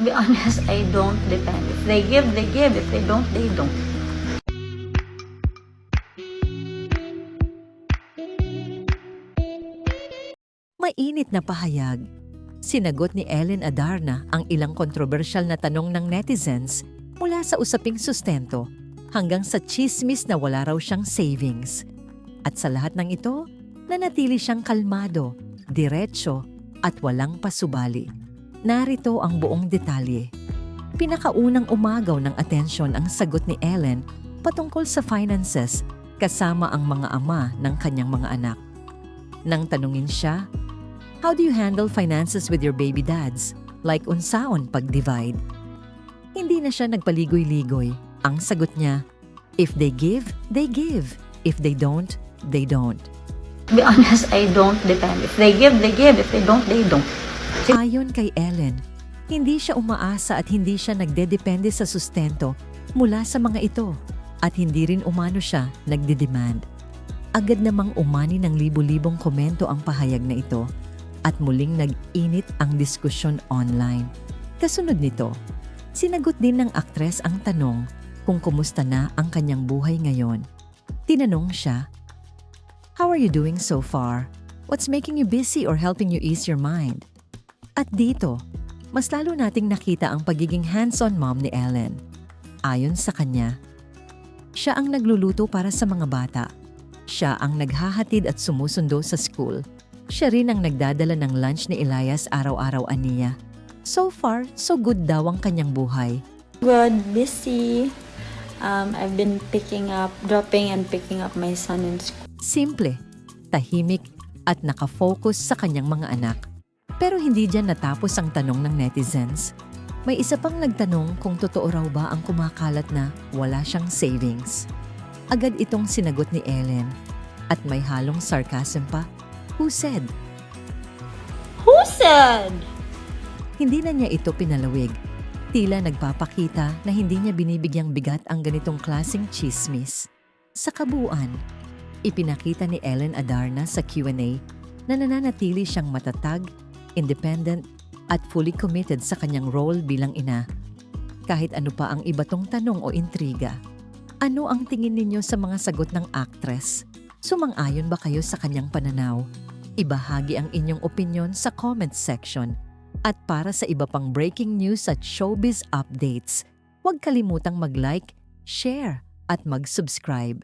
To be honest, I don't depend. If they give, they give. If they don't, they don't. Mainit na pahayag. Sinagot ni Ellen Adarna ang ilang kontrobersyal na tanong ng netizens mula sa usaping sustento hanggang sa chismis na wala raw siyang savings. At sa lahat ng ito, nanatili siyang kalmado, diretsyo at walang pasubali. Narito ang buong detalye. Pinakaunang umagaw ng atensyon ang sagot ni Ellen patungkol sa finances kasama ang mga ama ng kanyang mga anak. Nang tanungin siya, How do you handle finances with your baby dads? Like unsaon pag-divide? Hindi na siya nagpaligoy-ligoy. Ang sagot niya, if they give, they give. If they don't, they don't. To be honest, I don't depend. If they give, they give. If they don't, they don't. Ayon kay Ellen, hindi siya umaasa at hindi siya nagdedepende sa sustento mula sa mga ito at hindi rin umano siya nagdedemand. Agad namang umani ng libu-libong komento ang pahayag na ito at muling nag-init ang diskusyon online. Kasunod nito, sinagot din ng aktres ang tanong kung kumusta na ang kanyang buhay ngayon. Tinanong siya, How are you doing so far? What's making you busy or helping you ease your mind? At dito, mas lalo nating nakita ang pagiging hands-on mom ni Ellen. Ayon sa kanya, siya ang nagluluto para sa mga bata. Siya ang naghahatid at sumusundo sa school. Siya rin ang nagdadala ng lunch ni Elias araw-araw aniya. So far, so good daw ang kanyang buhay. Good, busy. Um, I've been picking up, dropping and picking up my son in school. Simple, tahimik at nakafocus sa kanyang mga anak. Pero hindi dyan natapos ang tanong ng netizens. May isa pang nagtanong kung totoo raw ba ang kumakalat na wala siyang savings. Agad itong sinagot ni Ellen at may halong sarcasm pa. Who said? Who said? Hindi na niya ito pinalawig. Tila nagpapakita na hindi niya binibigyang bigat ang ganitong klasing chismis. Sa kabuuan, ipinakita ni Ellen Adarna sa Q&A na nananatili siyang matatag, independent, at fully committed sa kanyang role bilang ina. Kahit ano pa ang iba tong tanong o intriga. Ano ang tingin ninyo sa mga sagot ng actress? Sumang-ayon ba kayo sa kanyang pananaw? Ibahagi ang inyong opinion sa comment section. At para sa iba pang breaking news at showbiz updates, huwag kalimutang mag-like, share at mag-subscribe.